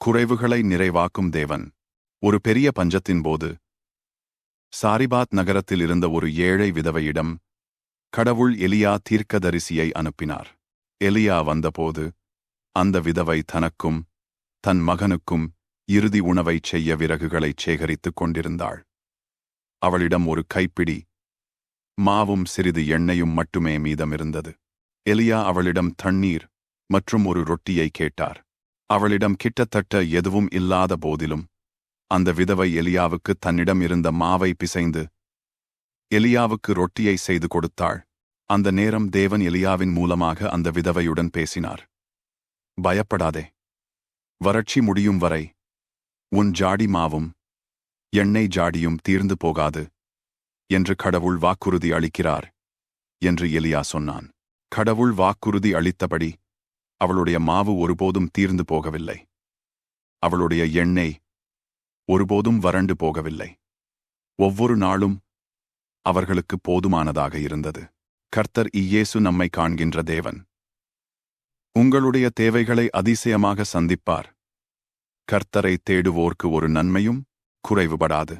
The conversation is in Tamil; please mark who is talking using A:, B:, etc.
A: குறைவுகளை நிறைவாக்கும் தேவன். ஒரு பெரிய பஞ்சத்தின் போது சாரிபாத் நகரத்தில் இருந்த ஒரு ஏழை விதவையிடம் கடவுள் எலியா தீர்க்கதரிசியை அனுப்பினார். எலியா வந்தபோது அந்த விதவை தனக்கும் தன் மகனுக்கும் இறுதி உணவைச் செய்ய விறகுகளைச் சேகரித்துக் கொண்டிருந்தாள். அவளிடம் ஒரு கைப்பிடி மாவும் சிறிது எண்ணெயும் மட்டுமே மீதமிருந்தது. எலியா அவளிடம் தண்ணீர் மற்றும் ஒரு ரொட்டியை கேட்டார். அவளிடம் கிட்டத்தட்ட எதுவும் இல்லாத போதிலும் அந்த விதவை எலியாவுக்கு தன்னிடம் இருந்த மாவை பிசைந்து எலியாவுக்கு ரொட்டியை செய்து கொடுத்தாள். அந்த நேரம் தேவன் எலியாவின் மூலமாக அந்த விதவையுடன் பேசினார். பயப்படாதே. வறட்சி முடியும் வரை உன் ஜாடி மாவும் எண்ணெய் ஜாடியும் தீர்ந்து போகாது என்று கடவுள் வாக்குறுதி அளிக்கிறார் என்று எலியா சொன்னான். கடவுள் வாக்குறுதி அளித்தபடி அவளுடைய மாவு ஒருபோதும் தீர்ந்து போகவில்லை. அவளுடைய எண்ணெய் ஒருபோதும் வறண்டு போகவில்லை. ஒவ்வொரு நாளும் அவர்களுக்கு போதுமானதாக இருந்தது. கர்த்தர் இயேசு நம்மை காண்கின்ற தேவன். உங்களுடைய தேவைகளை அதிசயமாக சந்திப்பார். கர்த்தரை தேடுவோர்க்கு ஒரு நன்மையும் குறைவுபடாது.